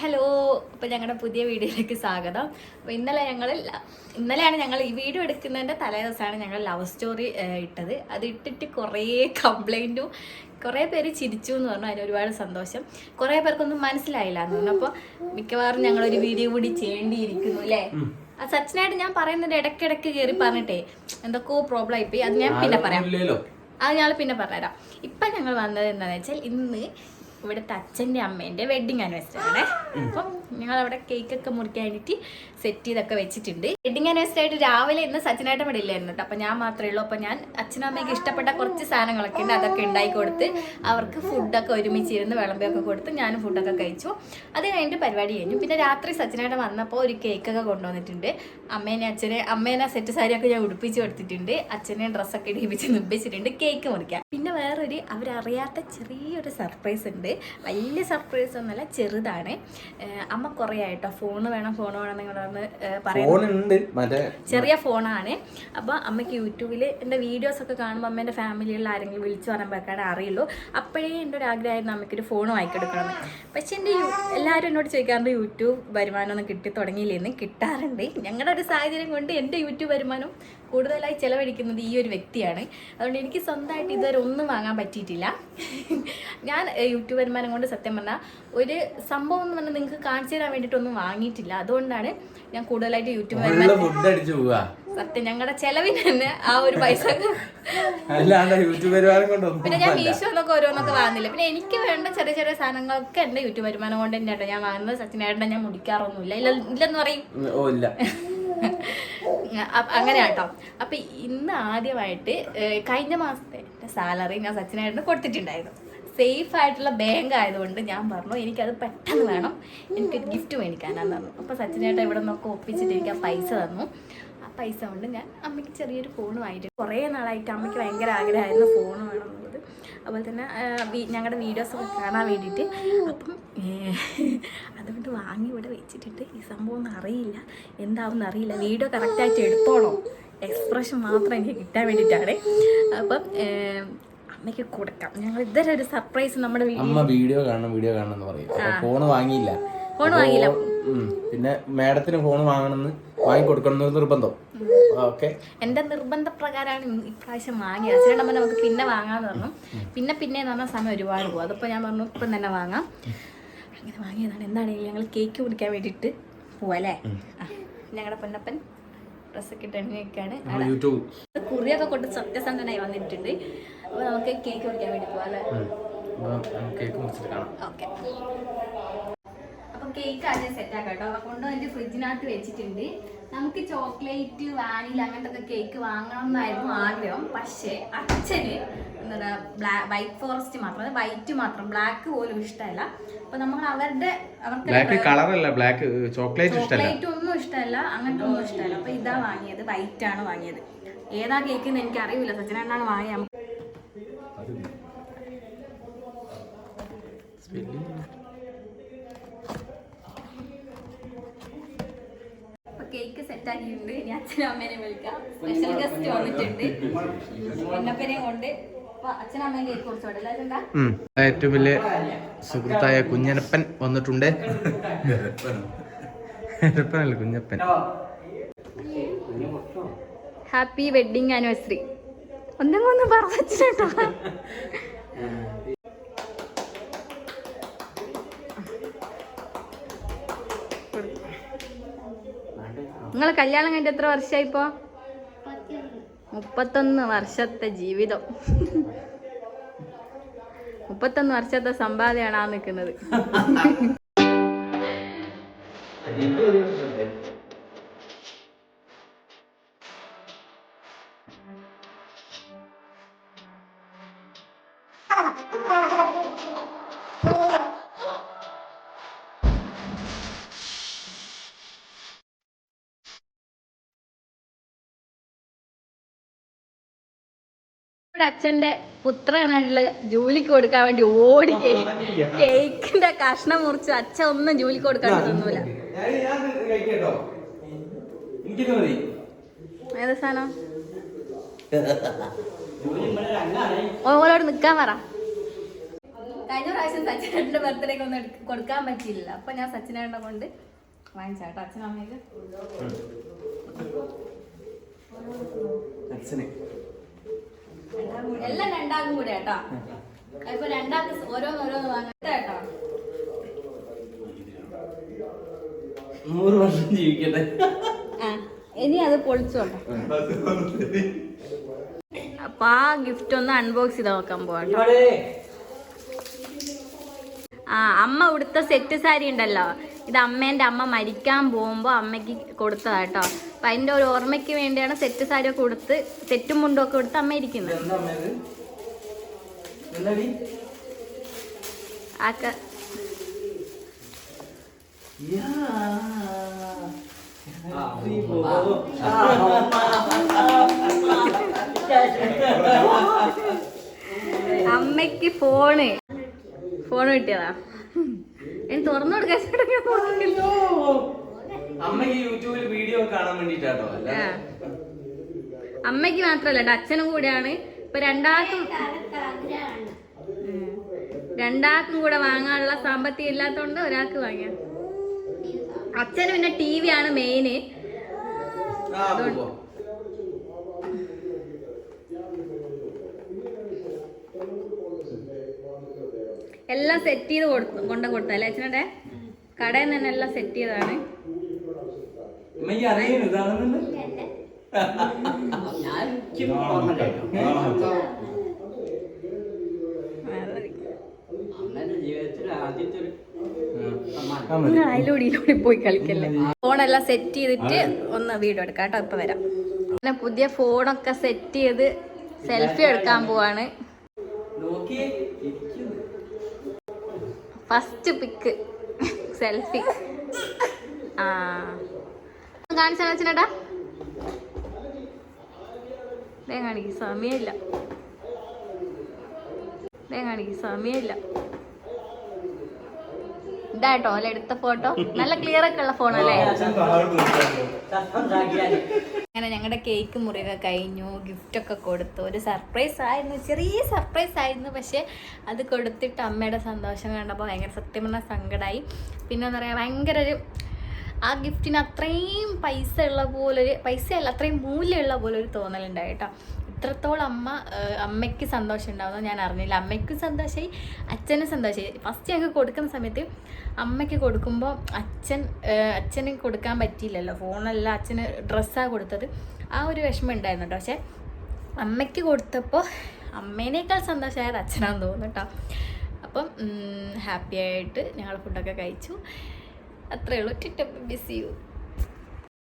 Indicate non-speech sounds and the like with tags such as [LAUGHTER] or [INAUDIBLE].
Hello അപ്പോൾ ഞങ്ങളുടെ പുതിയ വീഡിയോയിലേക്ക് സ്വാഗതം. അപ്പോൾ ഇന്നലെ ഞങ്ങൾ ഇന്നലെയാണ് ഞങ്ങൾ ഈ വീഡിയോ എടുക്കുന്നതിന്റെ തലേ ദിവസമാണ് ഞങ്ങൾ ലവ് സ്റ്റോറി ഇട്ടത്. അത് ഇട്ടിട്ട് കുറേ കംപ്ലൈന്റും കുറേ പേര് ചിരിച്ചു എന്ന് പറഞ്ഞു. അതിന് ഒരുപാട് സന്തോഷം. കുറേ പേർക്കൊന്നും മനസ്സിലായില്ല എന്ന് പറഞ്ഞു. അപ്പോൾ മിക്കവാറും ഞങ്ങളൊരു വീഡിയോ കൂടി ചെയ്യേണ്ടിയിരിക്കുന്നു അല്ലേ ആ സച്ചിനായിട്ട് ഞാൻ പറയുന്നത് ഇടയ്ക്കിടയ്ക്ക് കയറി പറഞ്ഞിട്ടേ. എന്തൊക്കെയോ പ്രോബ്ലം ആയിപ്പോയി. അത് ഞാൻ പിന്നെ പറയാം. അത് ഞങ്ങൾ പിന്നെ പറഞ്ഞുതരാം. ഇപ്പം ഞങ്ങൾ വന്നത് എന്താണെന്ന് വെച്ചാൽ ഇന്ന് ഇവിടുത്തെ അച്ഛന്റെ അമ്മേന്റെ വെഡിങ് ആണ്. ആണ് അപ്പം ഞങ്ങൾ അവിടെ കേക്കൊക്കെ മുറിക്കാൻ വേണ്ടിയിട്ട് സെറ്റ് ചെയ്തൊക്കെ വെച്ചിട്ടുണ്ട്. വെഡിങ് ആനിവേഴ്സറി ആയിട്ട് രാവിലെ ഇന്ന് സച്ചിനായിട്ട് അവിടെ ഇല്ലായിരുന്നു കേട്ടോ. അപ്പം ഞാൻ മാത്രമേ ഉള്ളൂ. അപ്പം ഞാൻ അച്ഛനും അമ്മയ്ക്ക് ഇഷ്ടപ്പെട്ട കുറച്ച് സാധനങ്ങളൊക്കെ ഉണ്ട്. അതൊക്കെ ഉണ്ടാക്കി കൊടുത്ത് അവർക്ക് ഫുഡൊക്കെ ഒരുമിച്ച് ഇരുന്ന് വിളമ്പിയൊക്കെ കൊടുത്ത് ഞാനും ഫുഡൊക്കെ കഴിച്ചു. അത് കഴിഞ്ഞിട്ട് പരിപാടി കഴിഞ്ഞു. പിന്നെ രാത്രി സച്ചിനായിട്ട് വന്നപ്പോൾ ഒരു കേക്കൊക്കെ കൊണ്ടുവന്നിട്ടുണ്ട്. അമ്മേനെ അച്ഛനെ അമ്മേനെ സെറ്റ് സാരിയൊക്കെ ഞാൻ ഉടുപ്പിച്ച് കൊടുത്തിട്ടുണ്ട്. അച്ഛനെ ഡ്രസ്സൊക്കെ ഇടിപ്പിച്ച് നിർമ്മിച്ചിട്ടുണ്ട്. കേക്ക് മുറിക്കാം പിന്നെ വേറൊരു അവരറിയാത്ത ചെറിയൊരു സർപ്രൈസ് ഉണ്ട്. വലിയ സർപ്രൈസ് ഒന്നല്ല ചെറുതാണ്. ഏഹ് അമ്മ കുറേ ആയിട്ടോ. ഫോൺ വേണം ഫോൺ വേണം നിങ്ങളൊന്ന് പറയുന്നത്. ചെറിയ ഫോണാണ്. അപ്പോൾ അമ്മയ്ക്ക് യൂട്യൂബിൽ എന്റെ വീഡിയോസ് ഒക്കെ കാണുമ്പോൾ അമ്മേന്റെ ഫാമിലികളിൽ ആരെങ്കിലും വിളിച്ചു പറയുമ്പോഴേക്കാണ് അറിയുള്ളൂ. അപ്പോഴേ എന്റെ ഒരു ആഗ്രഹമായിരുന്നു അമ്മയ്ക്കൊരു ഫോൺ വാങ്ങിക്കെടുക്കണം പക്ഷെ എന്റെ എല്ലാവരും എന്നോട് ചോദിക്കാറുണ്ട് യൂട്യൂബ് വരുമാനം ഒന്നും കിട്ടി തുടങ്ങിയില്ലെന്ന്? കിട്ടാറുണ്ട്. ഞങ്ങളുടെ ഒരു സാഹചര്യം കൊണ്ട് എന്റെ യൂട്യൂബ് വരുമാനം കൂടുതലായി ചിലവഴിക്കുന്നത് ഈ ഒരു വ്യക്തിയാണ്. അതുകൊണ്ട് എനിക്ക് സ്വന്തമായിട്ട് ഇതുവരെ ഒന്നും വാങ്ങാൻ പറ്റിയിട്ടില്ല. ഞാൻ യൂട്യൂബ് വരുമാനം കൊണ്ട് സത്യം പറഞ്ഞാൽ ഒരു സംഭവം എന്ന് പറഞ്ഞാൽ നിങ്ങൾക്ക് കാണിച്ചു തരാൻ വേണ്ടിയിട്ടൊന്നും വാങ്ങിയിട്ടില്ല. അതുകൊണ്ടാണ് ഞാൻ കൂടുതലായിട്ട് യൂട്യൂബ് വരുമാനം സത്യം ഞങ്ങളുടെ ചെലവിന് തന്നെ ആ ഒരു പൈസ [LAUGHS] പിന്നെ ഞാൻ മീഷോന്നൊക്കെ ഓരോന്നൊക്കെ വാങ്ങുന്നില്ല? പിന്നെ എനിക്ക് വേണ്ട ചെറിയ ചെറിയ സാധനങ്ങളൊക്കെ എന്റെ യൂട്യൂബ് വരുമാനം കൊണ്ട് തന്നെയാണ് ഞാൻ വാങ്ങുന്നത്. സച്ചിനേട്ടനെ ഞാൻ മുടിക്കാറൊന്നുമില്ല. ഇല്ല ഇല്ലെന്ന് പറയും. [LAUGHS] അങ്ങനെ കേട്ടോ അപ്പൊ ഇന്ന് ആദ്യമായിട്ട് കഴിഞ്ഞ മാസത്തെ സാലറി ഞാൻ സച്ചിനായിട്ട് കൊടുത്തിട്ടുണ്ടായിരുന്നു. സേഫ് ആയിട്ടുള്ള ബാങ്ക് ആയതുകൊണ്ട് ഞാൻ പറഞ്ഞു എനിക്കത് പെട്ടെന്ന് വേണം. എനിക്ക് ഗിഫ്റ്റ് മേടിക്കാനാന്ന് പറഞ്ഞു. അപ്പോൾ സച്ചിനായിട്ട് ഇവിടെ നിന്നൊക്കെ ഒപ്പിച്ചിട്ട് എനിക്ക് ആ പൈസ തന്നു. ആ പൈസ കൊണ്ട് ഞാൻ അമ്മയ്ക്ക് ചെറിയൊരു ഫോൺ വാങ്ങിയിട്ട് കുറേ നാളായിട്ട് അമ്മയ്ക്ക് ഭയങ്കര ആഗ്രഹമായിരുന്നു ഫോൺ അതുപോലെ തന്നെ ഞങ്ങളുടെ വീഡിയോസ് കാണാൻ വേണ്ടിയിട്ട് അപ്പം അതുകൊണ്ട് വാങ്ങി ഇവിടെ വെച്ചിട്ടുണ്ട് ഈ സംഭവം ഒന്നും അറിയില്ല. എന്താവും അറിയില്ല. വീഡിയോ കറക്റ്റായിട്ട് എടുത്തോളോ. എക്സ്പ്രഷൻ മാത്രം എനിക്ക് കിട്ടാൻ വേണ്ടിയിട്ടാണ്. അപ്പം അമ്മയ്ക്ക് കൊടുക്കാം. ഞങ്ങൾ ഇതുവരെ ഒരു സർപ്രൈസ് നമ്മുടെ വീഡിയോ അമ്മ വീഡിയോ കാണണം വീഡിയോ കാണണം എന്ന് പറയും ഫോൺ വാങ്ങിയില്ല. ഫോൺ വാങ്ങിയില്ല. പിന്നെ മാഡത്തിന് ഫോൺ വാങ്ങണമെന്ന് വാങ്ങി കൊടുക്കണം നിർബന്ധം. ഓക്കെ. എന്റെ നിർബന്ധപ്രകാരമാണ് ഇന്ന് ഇപ്രാവശ്യം വാങ്ങിയത്. അച്ഛനോട് അമ്മ നമുക്ക് പിന്നെ വാങ്ങാന്ന് പറഞ്ഞു. പിന്നെ പിന്നെ എന്ന് പറഞ്ഞാൽ സമയം ഒരുപാട് പോകും. അതിപ്പോൾ ഞാൻ പറഞ്ഞു ഇപ്പം തന്നെ വാങ്ങാം. അങ്ങനെ വാങ്ങിയതാണ്. എന്താണെങ്കിലും ഞങ്ങൾ കേക്ക് കുടിക്കാൻ വേണ്ടിട്ട് പോവല്ലേ ഞങ്ങളുടെ പൊന്നപ്പൻ ഡ്രസ്സൊക്കെ ഇട്ടണിയൊക്കെയാണ് കുറിയൊക്കെ കൊണ്ട് സത്യസന്ധനായി വന്നിട്ടുണ്ട്. അപ്പോൾ നമുക്ക് കേക്ക് കുടിക്കാൻ വേണ്ടി പോവാല്ലേ കേക്ക് ഓക്കെ. കേക്ക് ആദ്യം സെറ്റ് ആക്കാം കേട്ടോ. അപ്പൊ കൊണ്ടുവന്നിട്ട് ഫ്രിഡ്ജിനകത്ത് വെച്ചിട്ടുണ്ട്. നമുക്ക് ചോക്ലേറ്റ് വാനില അങ്ങനത്തെ കേക്ക് വാങ്ങണം എന്നായിരുന്നു ആഗ്രഹം. പക്ഷേ അച്ഛന് എന്താ പറയുക ബ്ലാക്ക് വൈറ്റ് ഫോറസ്റ്റ് മാത്രം വൈറ്റ് മാത്രം ബ്ലാക്ക് പോലും ഇഷ്ടമല്ല. അപ്പൊ നമ്മൾ അവരുടെ അവർക്ക് കളറല്ല ബ്ലാക്ക് ചോക്ലേറ്റ് ഒന്നും ഇഷ്ടമല്ല. അങ്ങനത്തെ ഒന്നും ഇഷ്ടമല്ല അപ്പൊ ഇതാ വാങ്ങിയത് വൈറ്റ് ആണ് വാങ്ങിയത്. ഏതാ കേക്ക് എന്ന് എനിക്ക് അറിയില്ല. സച്ചിനാണ് വാങ്ങിയത്. അപ്പൊ കേക്ക് സെറ്റ് ആക്കിയിട്ടുണ്ട്. ഇനി അച്ഛനും അമ്മേനെ വിളിക്കാം. സ്പെഷ്യൽ ഗസ്റ്റ് വന്നിട്ടുണ്ട്. പൊന്നപ്പനെ കൊണ്ട് ഏറ്റവും വലിയ സുഹൃത്തായ കുഞ്ഞനപ്പൻ വന്നിട്ടുണ്ട്. കുഞ്ഞപ്പൻ? ഹാപ്പി വെഡിങ് ആനിവേഴ്സറി ഒന്നും ഒന്നും പറഞ്ഞു നിങ്ങൾ കല്യാണം കഴിഞ്ഞിട്ട് എത്ര വർഷമായി ഇപ്പോ? മുപ്പത്തൊന്ന് വർഷത്തെ ജീവിതം. മുപ്പത്തൊന്ന് വർഷത്തെ സമ്പാദ്യമാണ് ആ നിൽക്കുന്നത്. അച്ഛന്റെ പുത്രനായിട്ടുള്ള ജോലിക്ക് കൊടുക്കാൻ വേണ്ടി ഓടി കേക്കിന്റെ കഷ്ണം മുറിച്ച് അച്ഛൻ ഒന്നും ജോലിക്ക് കൊടുക്കാൻ തോന്നൂല ഏതാ സാധനം? ഓളോട് നിക്കാൻ പറ. കഴിഞ്ഞ പ്രാവശ്യം സച്ചിനേട്ടന്റെ ബർത്ത്ഡേക്ക് ഒന്നും കൊടുക്കാൻ പറ്റിയില്ല. അപ്പൊ ഞാൻ സച്ചിനേട്ടനെ കൊണ്ട് വാങ്ങിച്ചാട്ടോ. അച്ഛനമ്മയ്ക്ക് അച്ഛന്. എല്ലാം രണ്ടാക്കും കൂടെ ഏട്ടാ ഇപ്പൊ രണ്ടാൾക്ക് ഓരോന്നോരോന്ന് വാങ്ങട്ടെ വാങ്ങാം കേട്ടോ. നൂറ് വർഷം ജീവിക്കട്ടെ. ഇനി അത് പൊളിച്ചോട്ടെ അപ്പൊ ആ ഗിഫ്റ്റ് ഒന്ന് അൺബോക്സ് ചെയ്ത് നോക്കാൻ പോവാട്ടോ ആ അമ്മ ഉടുത്ത സെറ്റ് സാരി ഉണ്ടല്ലോ. ഇത് അമ്മേന്റെ അമ്മ മരിക്കാൻ പോകുമ്പോൾ അമ്മയ്ക്ക് കൊടുത്തതാണ് കേട്ടോ. അപ്പം അതിന്റെ ഒരു ഓർമ്മയ്ക്ക് വേണ്ടിയാണ് സെറ്റ് സാരി ഒക്കെ കൊടുത്ത് സെറ്റും മുണ്ടും ഒക്കെ കൊടുത്ത് അമ്മ ഇരിക്കുന്നത്. എന്താ ഫോണ് ആക്ക അമ്മയ്ക്ക് ഫോണ്. ഫോൺ കിട്ടിയതാ. എനിക്ക് തുറന്നു കൊടുക്കാൻ അമ്മയ്ക്ക് യൂട്യൂബിൽ വീഡിയോ കാണാൻ വേണ്ടിട്ടാട്ടോ. അമ്മയ്ക്ക് മാത്രല്ല അച്ഛനും കൂടെയാണ്. ഇപ്പൊ രണ്ടാൾക്കും. രണ്ടാൾക്കും കൂടെ വാങ്ങാനുള്ള സാമ്പത്തികം ഇല്ലാത്തോണ്ട് ഒരാൾക്ക് വാങ്ങിയ. അച്ഛന് പിന്നെ ടി വി ആണ് മെയിന് ആ എല്ലാം സെറ്റ് ചെയ്ത് കൊടുത്തു കൊണ്ട കൊടുത്തല്ലേ അച്ഛനടെ? കടയിൽ നിന്ന് തന്നെ എല്ലാം സെറ്റ് ചെയ്തതാണ്. അതിലൂടെ ഇതിലൂടെ പോയി കളിക്കല്ലേ? ഫോണെല്ലാം സെറ്റ് ചെയ്തിട്ട് ഒന്ന് വീഡിയോ എടുക്കാം കേട്ടോ ഇപ്പൊ വരാം. പിന്നെ പുതിയ ഫോണൊക്കെ സെറ്റ് ചെയ്ത് സെൽഫി എടുക്കാൻ പോവാണ്. ഇരിക്കുന്നു. First pick. സെൽഫി. ആ. കാണിച്ചാ വെച്ചിട്ടാ കാണിക്ക് സമയമില്ല. കാണിക്ക് സമയമില്ല. ഇതാട്ടോ അല്ലെ എടുത്ത ഫോട്ടോ നല്ല ക്ലിയർ ഒക്കെ ഉള്ള ഫോൺ അല്ലേ? അങ്ങനെ ഞങ്ങളുടെ കേക്ക് മുറിയൊക്കെ കഴിഞ്ഞു ഗിഫ്റ്റ് ഒക്കെ കൊടുത്തു. ഒരു സർപ്രൈസ് ആയിരുന്നു ചെറിയ സർപ്രൈസ് ആയിരുന്നു. പക്ഷെ അത് കൊടുത്തിട്ട് അമ്മയുടെ സന്തോഷം കണ്ടപ്പോൾ ഭയങ്കര സത്യം പറഞ്ഞാൽ സങ്കടമായി പിന്നെ എന്താ പറയുക ഭയങ്കര ഒരു ആ ഗിഫ്റ്റിന് അത്രയും പൈസ ഉള്ള പോലൊരു പൈസയല്ല അത്രയും മൂല്യമുള്ള പോലെ ഒരു തോന്നലുണ്ടായി ഇത്രത്തോളം അമ്മ അമ്മയ്ക്ക് സന്തോഷം ഉണ്ടാവുന്നത് ഞാൻ അറിഞ്ഞില്ല. അമ്മയ്ക്കും സന്തോഷമായി അച്ഛനും സന്തോഷമായി ഫസ്റ്റ് ഞങ്ങൾക്ക് കൊടുക്കുന്ന സമയത്ത് അമ്മയ്ക്ക് കൊടുക്കുമ്പോൾ അച്ഛൻ അച്ഛന് കൊടുക്കാൻ പറ്റിയില്ലല്ലോ. ഫോണല്ല അച്ഛന് ഡ്രസ്സാണ് കൊടുത്തത്. ആ ഒരു വിഷമം ഉണ്ടായിരുന്നു കേട്ടോ പക്ഷേ അമ്മയ്ക്ക് കൊടുത്തപ്പോൾ അമ്മേനേക്കാൾ സന്തോഷമായത് അച്ഛനാന്ന് തോന്നുന്നു കേട്ടോ അപ്പം ഹാപ്പി ആയിട്ട് ഞങ്ങൾ ഫുഡൊക്കെ കഴിച്ചു. അത്രയേ ഉള്ളൂ. ടിറ്റപ്പ് ബിസി യു